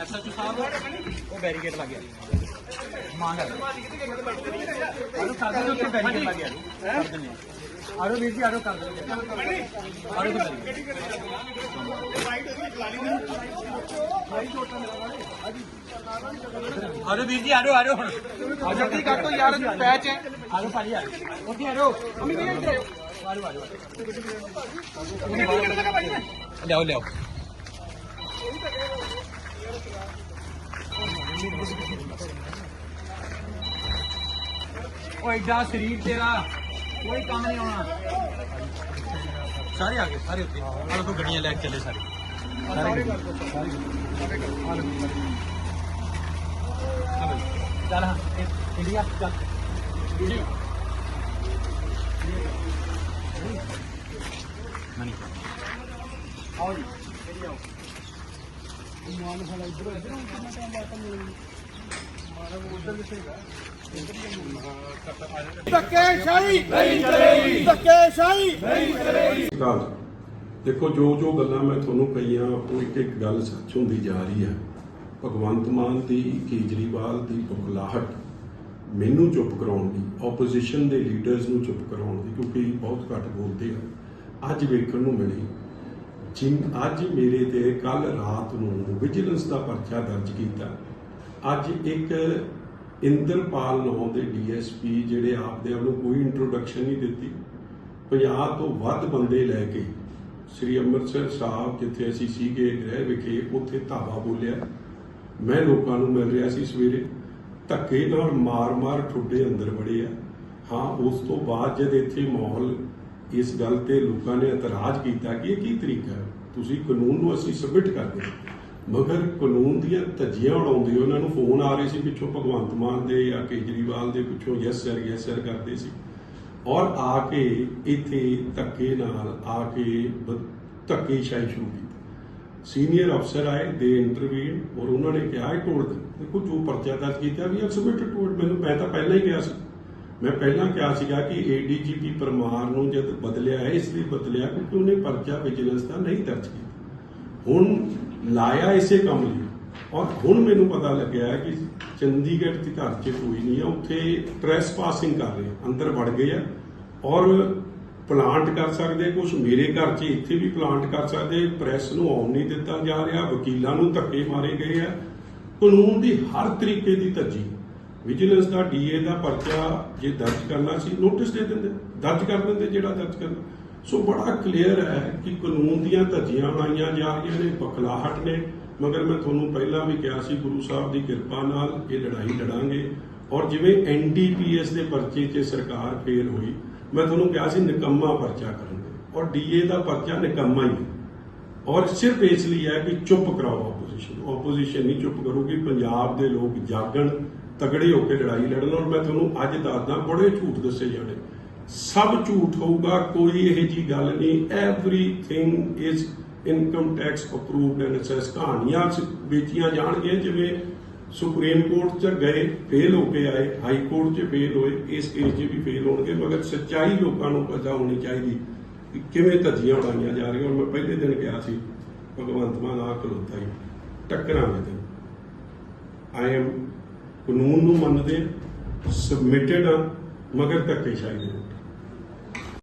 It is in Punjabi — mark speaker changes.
Speaker 1: ਐਸਐਚਓ ਸਾਹਿਬ ਉਹ ਬੈਰੀਕੇਡ ਲੱਗ ਗਿਆ। ਮਾਨ ਆਲੋ ਕਰ ਦਿੰਦੇ ਉੱਥੇ ਬੈਰੀਕੇਡ ਲੱਗ ਗਿਆ। ਆਰੋ ਵੀਰ ਜੀ ਆਰੋ ਕਰ ਦਿੰਦੇ ਆਰੋ ਕਰ ਦਿੰਦੇ आरो बीजी आरो काम आरो तो
Speaker 2: आरो बीजी आरो आरो। अच्छा, जल्दी
Speaker 1: कर तो यार पैच है।
Speaker 2: आरो पाली आरो। ओके
Speaker 1: आरो। मम्मी
Speaker 2: भैया इधर आरो
Speaker 1: आरो ले आओ ले आओ। ओए जा शरीर तेरा। ਨਹੀਂ ਆਉਣਾ ਸਾਰੇ ਆ ਗਏ ਸਾਰੇ ਉੱਤੇ ਆਹ ਤੋਂ ਗੱਡੀਆਂ ਲੈ ਕੇ ਚੱਲੇ ਸਾਰੇ ਸਾਰੇ ਕਰ ਦੋ ਸਾਰੇ ਚੱਲ ਹਾਂ ਇਹ- ਇੰਡੀਆ ਚੱਲ ਵੀਡੀਓ ਮਨੀ ਆਓ ਜੀ ਇੰਡੀਆ
Speaker 2: ਨਹੀਂ ਚਲੇਗੀ
Speaker 3: ਦੇਖੋ, ਜੋ ਜੋ ਗੱਲਾਂ ਮੈਂ ਤੁਹਾਨੂੰ ਕਹੀਆਂ, ਉਹ ਇੱਕ ਇੱਕ ਗੱਲ ਸੱਚ ਹੁੰਦੀ ਜਾ ਰਹੀ ਹੈ। ਭਗਵੰਤ ਮਾਨ ਦੀ, ਕੇਜਰੀਵਾਲ ਦੀ ਬੁਖਲਾਹਟ ਮੈਨੂੰ ਚੁੱਪ ਕਰਾਉਣ ਦੀ ਆਪੋਜੀਸ਼ਨ ਦੇ ਲੀਡਰਸ ਨੂੰ ਚੁੱਪ ਕਰਾਉਣ ਦੀ, ਕਿਉਂਕਿ ਬਹੁਤ ਘੱਟ ਬੋਲਦੇ ਆ। ਅੱਜ ਵੇਖਣ ਨੂੰ ਮਿਲੀ, ਜਿਨ ਅੱਜ ਮੇਰੇ ਤੇ ਕੱਲ ਰਾਤ ਨੂੰ ਵਿਜੀਲੈਂਸ ਦਾ ਪਰਚਾ ਦਰਜ ਕੀਤਾ ਅੱਜ ਇੱਕ ਇੰਦਰਪਾਲ ਨਾਂ ਦੇ ਡੀਐਸਪੀ ਜਿਹੜੇ ਆਪਦੇ ਆਪ ਨੂੰ ਕੋਈ ਇੰਟਰੋਡਕਸ਼ਨ ਨਹੀਂ ਦਿੱਤੀ। 50 ਤੋਂ ਵੱਧ ਬੰਦੇ ਲੈ ਕੇ ਸ੍ਰੀ ਅੰਮ੍ਰਿਤਸਰ ਸਾਹਿਬ, ਜਿੱਥੇ ਅਸੀਂ ਸੀਗੇ ਗ੍ਰਹਿ ਵਿਖੇ, ਉੱਥੇ ਧਾਵਾ ਬੋਲਿਆ। ਮੈਂ ਲੋਕਾਂ ਨੂੰ ਮਿਲ ਰਿਹਾ ਸੀ ਸਵੇਰੇ। ਧੱਕੇ ਨਾਲ ਮਾਰ-ਮਾਰ ਠੁੱਡੇ ਅੰਦਰ ਵੜੇ ਆ। ਹਾਂ, ਉਸ ਤੋਂ ਬਾਅਦ ਜਦ ਇੱਥੇ ਮਾਹੌਲ ਇਸ ਗੱਲ ਤੇ ਲੋਕਾਂ ਨੇ ਇਤਰਾਜ਼ ਕੀਤਾ ਕਿ ਇਹ ਕੀ ਤਰੀਕਾ ਹੈ? ਤੁਸੀਂ ਕਾਨੂੰਨ ਨੂੰ ਅਸੀਂ ਸਬਮਿਟ ਕਰਦੇ ਹਾਂ ਮਗਰ ਕਾਨੂੰਨ ਦੀਆਂ ਧੱਜੀਆਂ ਉਡਾਉਂਦੇ ਉਹਨਾਂ ਨੂੰ ਫੋਨ ਆ ਰਹੇ ਸੀ ਪਿੱਛੋਂ ਭਗਵੰਤ ਮਾਨ ਦੇ ਜਾਂ ਕੇਜਰੀਵਾਲ ਦੇ ਪਿੱਛੋਂ ਯੈਸ ਸਰ ਯੈਸ ਸਰ ਕਰਦੇ ਸੀ। ਔਰ ਆ ਕੇ ਇੱਥੇ ਧੱਕੇ ਨਾਲ ਆ ਕੇ ਧੱਕੇ ਧੱਕੇਸ਼ਾਹੀ ਸ਼ੁਰੂ ਕੀਤੀ। ਸੀਨੀਅਰ ਅਫਸਰ ਆਏ, ਦੇ ਇੰਟਰਵਿਊ ਔਰ ਉਹਨਾਂ ਨੇ ਕਿਹਾ, ਇਹ ਟੋਲਡ ਦੇਖੋ ਜੋ ਪਰਚਾ ਦਰਜ ਕੀਤਾ ਵੀ ਐਕਸਪਿਰਟ ਟੋਲਡ ਮੈਨੂੰ, ਮੈਂ ਤਾਂ ਪਹਿਲਾਂ ਹੀ ਕਿਹਾ ਸੀ। ਮੈਂ ਪਹਿਲਾਂ ਕਿਹਾ ਸੀਗਾ ਕਿ ਏਡੀਜੀਪੀ ਪਰਮਾਰ ਨੂੰ ਜਦ ਬਦਲਿਆ ਹੈ, ਇਸ ਲਈ ਬਦਲਿਆ ਕਿਉਂਕਿ ਉਹਨੇ ਪਰਚਾ ਵਿਜੀਲੈਂਸ ਦਾ ਨਹੀਂ ਦਰਜ ਕੀਤਾ। ਹੁਣ ਲਾਇਆ ਇਸੇ ਕੰਮ ਲਈ। ਔਰ ਹੁਣ ਮੈਨੂੰ ਪਤਾ ਲੱਗਿਆ ਕਿ ਚੰਡੀਗੜ੍ਹ ਦੇ ਘਰ 'ਚ ਕੋਈ ਨਹੀਂ ਹੈ ਉੱਥੇ ਟ੍ਰੈਸ ਪਾਸਿੰਗ ਕਰ ਰਹੇ ਅੰਦਰ ਵੜ ਗਏ ਆ। ਔਰ ਪਲਾਂਟ ਕਰ ਸਕਦੇ ਕੁਝ ਮੇਰੇ ਘਰ 'ਚ ਇੱਥੇ ਵੀ ਪਲਾਂਟ ਕਰ ਸਕਦੇ ਪ੍ਰੈਸ ਨੂੰ ਆਉਣ ਨਹੀਂ ਦਿੱਤਾ ਜਾ ਰਿਹਾ, ਵਕੀਲਾਂ ਨੂੰ ਧੱਕੇ ਮਾਰੇ ਗਏ ਆ। ਕਾਨੂੰਨ ਦੀ ਹਰ ਤਰੀਕੇ ਦੀ ਧੱਜੀ। ਵਿਜੀਲੈਂਸ ਦਾ ਡੀਏ ਦਾ ਪਰਚਾ ਜੇ ਦਰਜ ਕਰਨਾ ਸੀ ਨੋਟਿਸ ਦੇ ਦਿੰਦੇ, ਦਰਜ ਕਰ ਦਿੰਦੇ ਜਿਹੜਾ ਦਰਜ ਕਰਨਾ। ਸੋ ਬੜਾ ਕਲੀਅਰ ਹੈ ਕਿ ਕਾਨੂੰਨ ਦੀਆਂ ਧੱਜੀਆਂ ਬਣਾਈਆਂ ਜਾ ਰਹੀਆਂ ਨੇ, ਬਖਲਾਹਟ ਨੇ। ਮਗਰ ਮੈਂ ਤੁਹਾਨੂੰ ਪਹਿਲਾਂ ਵੀ ਕਿਹਾ ਸੀ, ਗੁਰੂ ਸਾਹਿਬ ਦੀ ਕਿਰਪਾ ਨਾਲ ਇਹ ਲੜਾਈ ਲੜਾਂਗੇ। ਔਰ ਜਿਵੇਂ ਐਨਡੀਪੀਐਸ ਦੇ ਪਰਚੇ 'ਚ ਸਰਕਾਰ ਫੇਲ ਹੋਈ, ਮੈਂ ਤੁਹਾਨੂੰ ਕਿਹਾ ਸੀ, ਨਿਕੰਮਾ ਪਰਚਾ ਕਰਨਗੇ। ਔਰ ਡੀਏ ਦਾ ਪਰਚਾ ਨਿਕੰਮਾ ਹੀ ਹੈ। ਔਰ ਸਿਰਫ ਇਸ ਲਈ ਹੈ ਕਿ ਚੁੱਪ ਕਰਾਓ ਆਪੋਜੀਸ਼ਨ ਆਪੋਜੀਸ਼ਨ ਨਹੀਂ ਚੁੱਪ ਕਰੂਗੀ, ਪੰਜਾਬ ਦੇ ਲੋਕ ਜਾਗਣ, ਤਗੜੇ ਹੋ ਕੇ ਲੜਾਈ ਲੜਨ। ਔਰ ਮੈਂ ਤੁਹਾਨੂੰ ਅੱਜ ਦੱਸਦਾ, ਬੜੇ ਝੂਠ ਦੱਸੇ ਜਾਣੇ ਸਭ ਝੂਠ ਹੋਊਗਾ, ਕੋਈ ਇਹ ਜੀ ਗੱਲ ਨਹੀਂ। Everything is income tax approved and assess ਕਹਾਣੀਆਂ ਸ- ਵੇਚੀਆਂ ਜਾਣਗੀਆਂ ਜਿਵੇਂ ਸੁਪਰੀਮ ਕੋਰਟ 'ਚ ਗਏ ਫੇਲ ਹੋ ਕੇ ਆਏ ਹਾਈ ਕੋਰਟ 'ਚ ਫੇਲ ਹੋਏ, ਇਸ ਕੇਸ 'ਚ ਵੀ ਫੇਲ ਹੋਣਗੇ, ਮਗਰ ਸੱਚਾਈ ਲੋਕਾਂ ਨੂੰ ਪਤਾ ਹੋਣੀ ਚਾਹੀਦੀ ਕਿ ਕਿਵੇਂ ਧੱਜੀਆਂ ਉਡਾਈਆਂ ਜਾ ਰਹੀਆਂ। ਔਰ ਮੈਂ ਪਹਿਲੇ ਦਿਨ ਕਿਹਾ ਸੀ, ਭਗਵੰਤ ਮਾਨ ਆ ਖਲੋਤਾ ਹੀ। ਟੱਕਰਾਂਗੇ ਤੇ ਆਈ ਐਮ ਕਾਨੂੰਨ ਨੂੰ ਮੰਨਦੇ ਸਬਮਿਟਡ ਆ, ਮਗਰ ਧੱਕੇਸ਼ਾਹੀ ਦੇ।